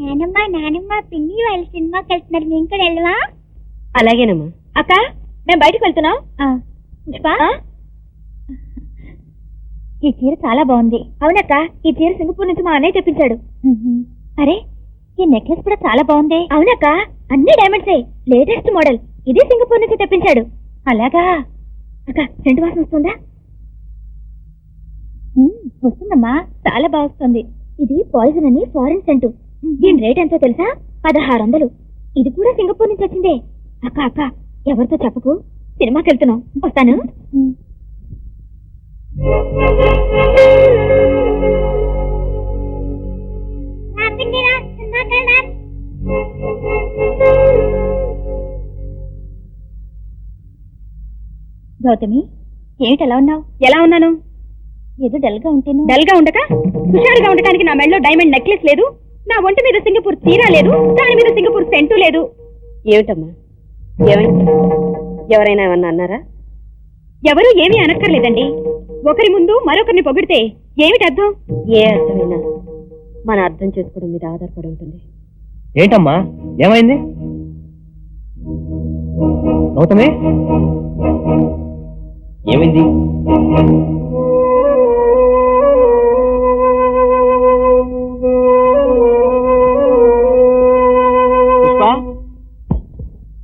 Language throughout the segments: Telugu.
నానమ్మ నానమ్మ పిన్ని వాళ్ళ సినిమాకి వెళ్తున్నారు. మేము కూడా వెళ్ళవా? అలాగేనమ్మా. అక్క మేము బయటకు వెళ్తున్నాం. పుష్ప ఈ చీర చాలా బాగుంది. అవునక్క ఈ చీర సింగపూర్ నుంచి మా అన్నయ్య తెప్పించాడు. అరే ఈ నెక్లెస్ కూడా చాలా బాగుంది. అవునక్క అన్ని డైమండ్సే లేటెస్ట్ మోడల్. ఇది సింగపూర్ నుంచి తెప్పించాడు. అలాగా. అక్క సెంటు వాసన వస్తుందా? వస్తుందమ్మా. చాలా బాగా వస్తుంది. ఇది పాయిజన్ అని ఫారెన్ సెంటు దీని రేట్ ఎంతో తెలుసా? పదహారు వందలు ఇది కూడా సింగపూర్ నుంచి వచ్చిందే. అక్క అక్క ఎవరితో చెప్పకు. సినిమాకి వెళ్తున్నాం. వస్తాను. గౌతమి ఏమిటి ఎలా ఉన్నావు? ఎలా ఉన్నాను? ఏదో డల్గా ఉంటేను. డల్గా ఉండక? హుషారుగా ఉండటానికి నా మెడలో డైమండ్ నెక్లెస్ లేదు? నా ఒంటి మీద సింగపూర్ తీరా లేదు దాని మీద సింగపూర్ సెంటు లేదు. ఏమిటమ్మా? ఏమైంది ఎవరైనా ఏమన్నా అన్నారా? ఎవరు ఏమీ అనక్కర్లేదండి. ఒకరి ముందు మరొకరిని పొగిడితే ఏమిటి అర్థం? ఏ అర్థమైనా మన అర్థం చేసుకోవడం మీద ఆధారపడి ఉంటుంది. ఏంటమ్మా? ఏమైంది? గౌతమే ఏమైంది?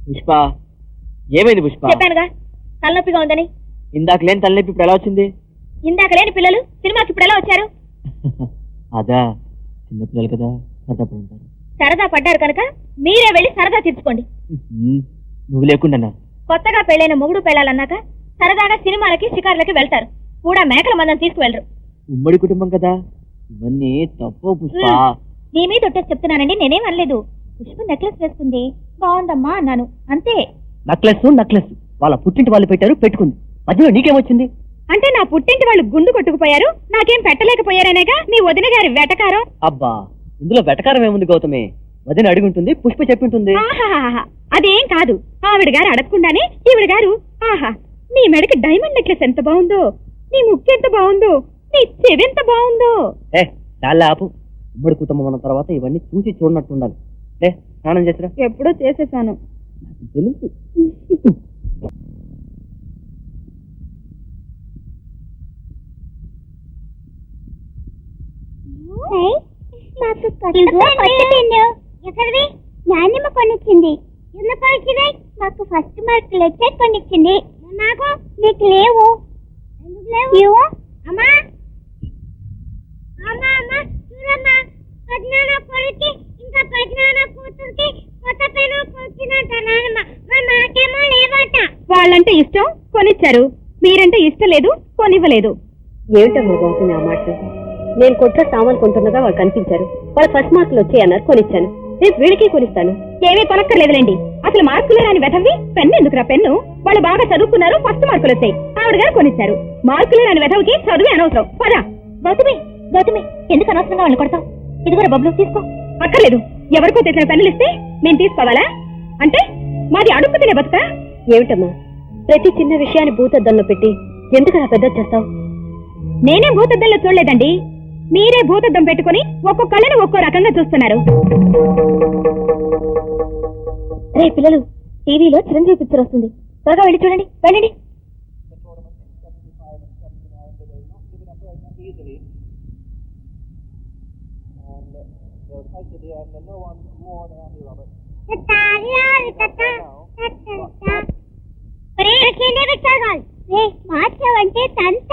పుష్ప. ఏమైంది పుష్ప? చెప్పానుగా. తలనొప్పిగా ఉందని. ఇందాక లేని తలనొప్పి ఇప్పుడు ఎలా వచ్చింది? ఇందాక లేని పిల్లలు సినిమాకి ఇప్పుడు ఎలా వచ్చారు? అదా చిన్నపిల్లలు కదా సరదా పడుంటారు సరదా పడ్డారు కనుక మీరే వెళ్ళి సరదా తీర్చుకోండి. నువ్వు లేకుండా కొత్తగా పెళ్ళైన మొగుడు పెళ్ళాలన్నాక సరదాగా సినిమాలకి షికార్లకి వెళ్తారు. కూడా మేకల మందం తీసుకువెళ్ళరు. ఉమ్మడి కుటుంబం కదా. ఇవన్నీ తప్పు పుష్ప. నీ మీద చెప్తున్నానండి నేనేం అనలేదు. పుష్ప నెక్లెస్ వేసుకుంది బాగుందమ్మా అన్నాను. అంతే. నక్లెస్ నక్లెస్ వాళ్ళ పుట్టింటి వాళ్ళు పెట్టారు పెట్టుకుంది. మధ్యలో నీకేమొచ్చింది అంటే నా పుట్టింటి వాళ్ళు గుండు కొట్టుకుపోయారు నాకేం పెట్టలేకపోయారనేగా మీ వదిన గారి వెటకారం. అబ్బా ఇందులో వెటకారం ఏముంది గౌతమి? వదిన అడుగుంటుంది పుష్ప చెప్పింటుంది. ఆహాహాహా. అదేం కాదు. ఆవిడ గారు అడగకుండానే ఈవిడ గారు ఆహా నీ మెడకి డైమండ్ నెక్లెస్ ఎంత బాగుందో? నీ ముక్కు ఎంత బాగుందో? నీ చెవి ఎంత బాగుందో? ఏ చాలా ఆపు. ఉమ్మడి కుటుంబం అన్న తర్వాత ఇవన్నీ చూసి చూడనట్టు స్నానం చేసిరా. ఎప్పుడో చేసేసాను. తెలుసు. నాకు నాన్నమ్మ కొనిచ్చింది. మాకు ఫస్ట్ మార్కులు వచ్చే కొనిచ్చింది. నాకు నీకు లేవు. ఎందుకు లేవు? అమ్మా. అమ్మా అమ్మా చూడమ్మా. పద్నాన కొడుకి పద్నాన కూతురికి కొత్త లేవట. వాళ్ళంటే ఇష్టం కొనిచ్చారు. మీరంటే ఇష్టం లేదు కొనివ్వలేదు. ఏమిటమ్మా గౌతమి ఆ మాట? నేను కొట్ల సామాన్ కొంటున్నగా వాళ్ళు కనిపించారు. వాళ్ళ ఫస్ట్ మార్కులు వచ్చాయన్నారు కొనిచ్చాను. రేపు వీడికి కొనిస్తాను. ఏమీ కొనక్కర్లేదులేండి. అసలు మార్కులు రాని వెధవి పెన్ను ఎందుకురా పెన్ను? వాళ్ళు బాగా చదువుకున్నారు ఫస్ట్ మార్కులు వచ్చాయి. ఆవిడ గారు కొనిచ్చారు. మార్కులు రాని వెధవికి చదువు అనవసరం. పదా. గౌతమి గౌతమి ఎందుకు అనవసరంగా వాళ్ళని కొడతావు? ఇదిగోరా బబ్లు తీసుకో. అక్కర్లేదు. ఎవరికో తెచ్చిన పెన్నులు ఇస్తే మేము తీసుకోవాలా? అంటే మాది అడుక్కు తినే బతుక? ఏమిటమ్మా? ప్రతి చిన్న విషయాన్ని భూతద్దంలో పెట్టి ఎందుకు నా పెద్ద చేస్తావు? నేనే భూతద్దంలో చూడలేదండి. మీరే భూతద్దం పెట్టుకుని ఒక్కొక్కళ్ళని ఒక్కో రకంగా చూస్తున్నారు. రే పిల్లలు టీవీలో చిరంజీవి పిక్చర్ వస్తుంది. త్వరగా వెళ్ళి చూడండి వెళ్ళండి. మార్చావంటే తంత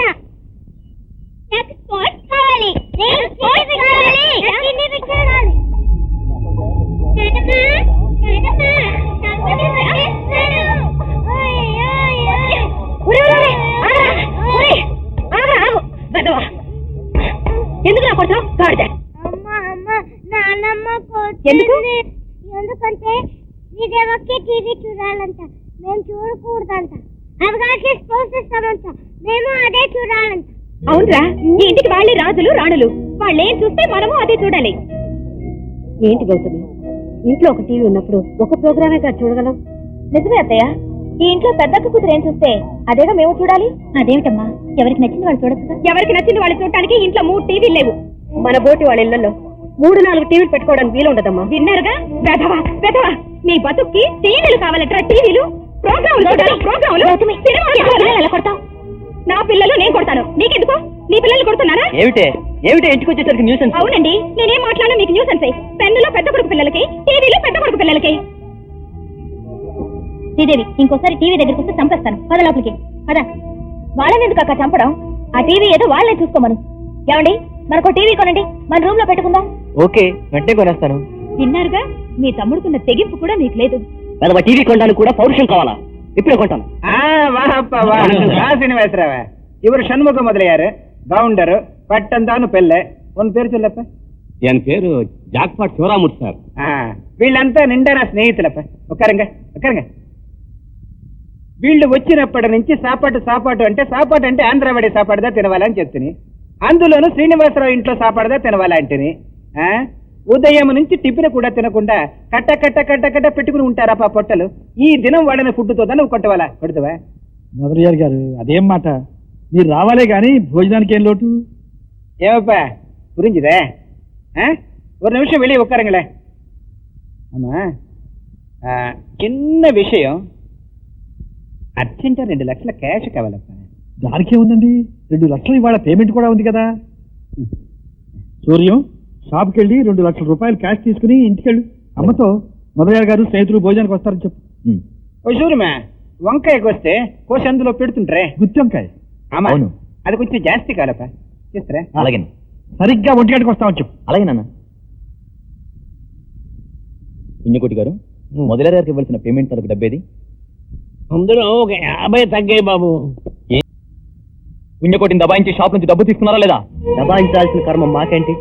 నాకు స్పోర్ట్స్ కావాలి నేను స్పోర్ట్స్ కావాలి నాకు ఇన్ని పిక్చర్ కావాలి ఎందుకు నా కొడతావు గాడిద. నాన్నమ్మ ఎందుకు? ఎందుకంటే విజయవక్కి టీవీ చూడాలంట. మేము చూడకూడదంట. అవగాహన స్పోర్ట్స్ ఇస్తామంట మేము అదే చూడాలంట. అవునరా ఈ ఇంటికి వాళ్ళే రాజులు రాణులు. వాళ్ళేం చూస్తే మనము అదే చూడాలి. ఏంటి గౌతమి? ఇంట్లో ఒక టీవీ ఉన్నప్పుడు ఒక ప్రోగ్రామే కాదు చూడగలం. నిజమే అత్తయ్య. ఈ ఇంట్లో పెద్దక్క కూతురు ఏం చూస్తే అదేగా మేము చూడాలి? అదేమిటమ్మా? ఎవరికి నచ్చింది వాళ్ళు చూడొచ్చు ఎవరికి నచ్చింది వాళ్ళు చూడటానికి ఇంట్లో మూడు టీవీలు లేవు. మన బోటి వాళ్ళ ఇళ్ళలో మూడు నాలుగు టీవీలు పెట్టుకోవడానికి వీలు ఉండదమ్మా విన్నారుగా? వెధవా వెధవా నీ బతుక్కి టీవీలు కావాలట్రా టీవీలు? ప్రోగ్రాములు చూడాలి, ప్రోగ్రాములు. ఎలా కొడతావు? నా పిల్లలు నేను కొడతాను. నీకెందుకు? నీ పిల్లలు కొడుతున్నారా ఏమిటే? ఏమిటే ఇంటికి వచ్చేసరికి అవునండి. నేనేం మాట్లాడినా మీకు న్యూస్ అంతే పెన్నులో పెద్ద కొడుకు పిల్లలకి టీవీలో పెద్ద కొడుకు పిల్లలకి. శ్రీదేవి ఇంకోసారి టీవీ దగ్గరికి వస్తే చంపేస్తాను. పద లోపలికి. పద. వాళ్ళని ఎందుకు అక్క చంపడం? ఆ టీవీ ఏదో వాళ్ళని చూసుకోమను. ఏమండి? మనకు టీవీ కొనండి. మన రూమ్లో పెట్టుకుందాం. ఓకే వెంటనే కొనేస్తాను. తిన్నారుగా మీ తమ్ముడుకున్న తెగింపు కూడా మీకు లేదు. టీవీ కొండానికి కూడా పౌరుషం కావాలా? ఇప్పుడే కొంటాను. సినిమేశ్వరావ ఇవరు షణ్ముఖ మొదలయ్యారు. பவுண்டர் பட்டந்தானு பெல்ல உன் பேர் சொல்லப்ப என் பேரு ஜாக்பாட் சிவராமுட் சார் వీళ్ళంతా నిండా నా స్నేహితులప్ప. ఒక్కరంగా ఒక్కరంగా. వీళ్ళు వచ్చినప్పటి నుంచి సాపాటు సాపాటు అంటే సాపాటు అంటే ఆంధ్రవాడి సాపాటుదా తినవాలని చెప్తుంది అందులోనూ శ్రీనివాసరావు ఇంట్లో సాపాటుదా తినవాలంటే ఉదయం నుంచి టిఫిన్ కూడా తినకుండా కట్ట కట్ట కట్ట కట్ట పెట్టుకుని ఉంటారా పొట్టలు ఈ దినం వాళ్ళని ఫుడ్తో నువ్వు కొట్టవాలా కొడుతువా మొదలయ్యారు గారు అదేం మాట మీరు రావాలే గాని భోజనానికి ఏం లోటు ஏவப்பா புரிஞ்சுதே ஆ? ஒரு நிமிஷம் வெளியே உட்காருங்களேன் ஆமா ஆ, சின்ன விஷயம் అర్జెంటా రెండు లక్షల క్యాష్ కావాలప్పా దానికే ఉందండి రెండు లక్షలు ఇవాళ పేమెంట్ కూడా ఉంది కదా సూర్యం షాప్కి వెళ్ళి రెండు లక్షల రూపాయలు క్యాష్ తీసుకుని ఇంటికెళ్ళు. అమ్మతో మొదలయ్యారు గారు స్నేహితులు భోజనానికి వస్తారని చెప్పు. ఓ చూడమా వంకాయకి వస్తే కోసి అందులో పెడుతుంటారే గుత్తంకాయ ఆమా అవును. అది కొంచెం జాస్తి కావాలప్పా చేస్తారా అలాగే. సరిగ్గా ఒంటి గంటకు వస్తామని చెప్పు. అలాగే నాన్న. పుణ్యకోటి గారు మొదలైన గారికి ఇవ్వాల్సిన పేమెంట్ తరకు డబ్బేది? అందులో ఒక యాభై తగ్గాయి బాబు. పుణ్యకోటిని దబాయించి షాప్ నుంచి డబ్బు తీసుకున్నారా లేదా? దబాయించాల్సిన కర్మ మాకేంటి?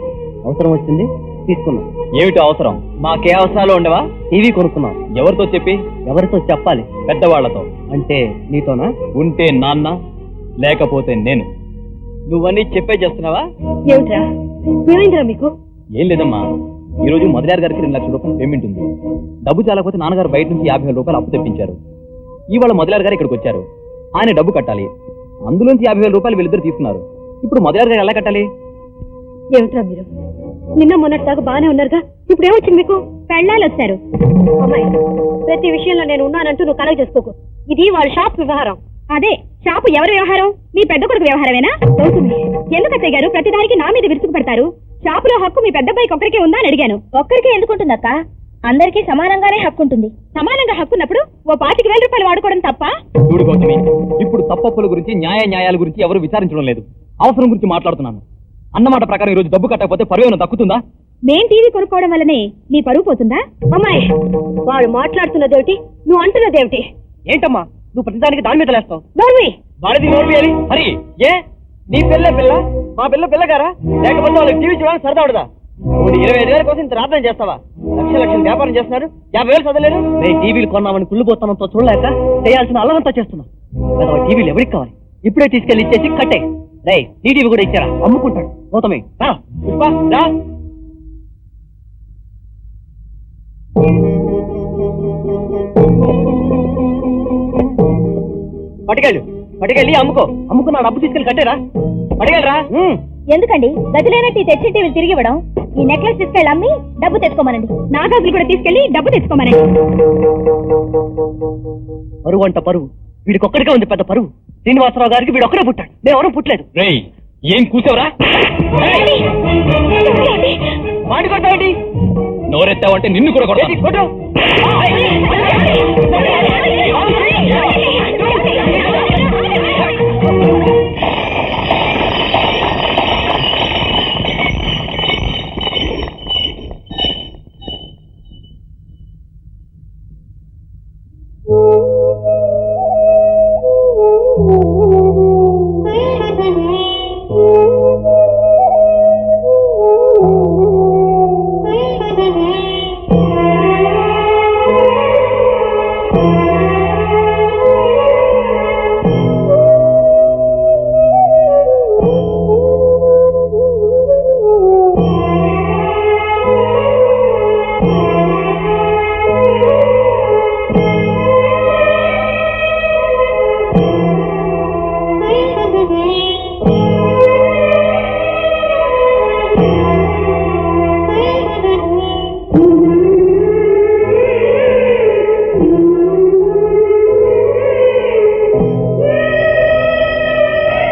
అవసరం వచ్చింది తీసుకున్నాం. ఏమిటి అవసరం? మాకే అవసరాలు ఉండవా? టీవీ కొనుక్కున్నాం. ఎవరితో చెప్పి? ఎవరితో చెప్పాలి? పెద్దవాళ్ళతో. అంటే నీతోనా? ఉంటే నాన్న లేకపోతే నేను. నువ్వన్నీ చెప్పే చేస్తున్నావా? ఏమిట్రా? ఏమైందిరా మీకు? ఏం లేదమ్మా. ఈ రోజు మొదలారి గారికి రెండు లక్షల రూపాయలు పేమెంట్ ఉంది. డబ్బు చాలకపోతే నాన్నగారు బయట నుంచి యాభై వేల రూపాయలు అప్పు తెప్పించారు. ఇవాళ మొదలారి గారు ఇక్కడికి వచ్చారు. ఆయన డబ్బు కట్టాలి. అందులోంచి యాభై వేల రూపాయలు వీళ్ళిద్దరు తీసుకున్నారు. ఇప్పుడు మొదలారి గారు ఎలా కట్టాలి? ఏమిట్రా మీరు? నిన్న మొన్నటి దాకా బాగానే ఉన్నారుగా. ఇప్పుడు ఏమొచ్చింది మీకు? పెళ్ళాలు వచ్చారు అమ్మాయి ప్రతి విషయంలో నేను ఉన్నానంటూ నువ్వు కలగ చేసుకోకు. ఇది వాళ్ళ షాప్ వ్యవహారం. అదే షాపు ఎవరి వ్యవహారం? మీ పెద్ద కొడుకు వ్యవహారమేనా? గౌతమి ఎందుకు అత్తయ్య గారు? ప్రతిదానికి నా మీద విరుచుకు పెడతారు. షాపులో హక్కు మీ పెద్ద అబ్బాయికి ఒక్కరికే ఉందా అని అడిగాను. ఒక్కరికి ఎందుకుంటుందక్క అందరికీ సమానంగానే హక్కు ఉంటుంది. సమానంగా హక్కు ఉన్నప్పుడు ఓ పాతిక వేల రూపాయలు వాడుకోవడం తప్ప? చూడు గౌతమి ఇప్పుడు తప్పప్పుల గురించి న్యాయ న్యాయాల గురించి ఎవరు విచారించడం లేదు. అవసరం గురించి మాట్లాడుతున్నాను. అన్నమాట ప్రకారం ఈ రోజు డబ్బు కట్టకపోతే పరువేను దక్కుతుందా? మేం టీవీ కొనుక్కోవడం వల్లనే నీ పరువు పోతుందా? అమ్మాయి వాడు మాట్లాడుతున్నదేమిటి? నువ్వు అంటున్నదేమిటి? ఏంటమ్మా? నువ్వు ప్రతిదానికి దాని మీద లేస్తావు. నోర్వి వాడిది నోర్వేయాలి హరి ఏ? నీ పిల్ల పిల్ల? మా పిల్ల పిల్లగారా? లేకపోతే వాళ్ళకి టీవీ చూడాలని సరదా ఉండదా? ఇరవై ఐదు వేల కోసం ఇంత రాత్రం చేస్తావా? లక్ష లక్షలు వ్యాపారం చేస్తున్నారు. యాభై వేలు చదవలేదు. నేను టీవీలు కొన్నామని కుళ్ళుపోతానంతో చూడలేక చేయాల్సిన అల్లరంతా చేస్తున్నా. కదా టీవీలు ఎవరికి కావాలి? ఇప్పుడే తీసుకెళ్ళి ఇచ్చేసి కట్టే. రే నీ టీవీ కూడా ఇచ్చారా? అమ్ముకుంటాడు. గౌతమి పుష్ప రా పట్టుకెళ్ళు పట్టుకెళ్ళి అమ్ముకో. అమ్ముకున్నా డబ్బు తీసుకెళ్ళి కట్టేరా. పట్టుకెళ్ళరా ఎందుకండి? గది లేనట్టు తెచ్చి టీవీ తిరిగి ఇవ్వడం? ఈ నెక్లెస్ తీసుకెళ్ళి అమ్మి డబ్బు తెచ్చుకోమనండి. నా గాజులు కూడా తీసుకెళ్ళి డబ్బు తెచ్చుకోమనండి. పరువు అంట పరువు. వీడికొక్కడికే ఉంది పెద్ద పరువు. శ్రీనివాసరావు గారికి వీడు ఒక్కడే పుట్టాడు. నేను ఎవరు పుట్టలేదు. రేయ్ ఏం కూసావురా మాటి కొట్టావండి నోరెత్తావంటే నిన్ను కూడా కొడతాను.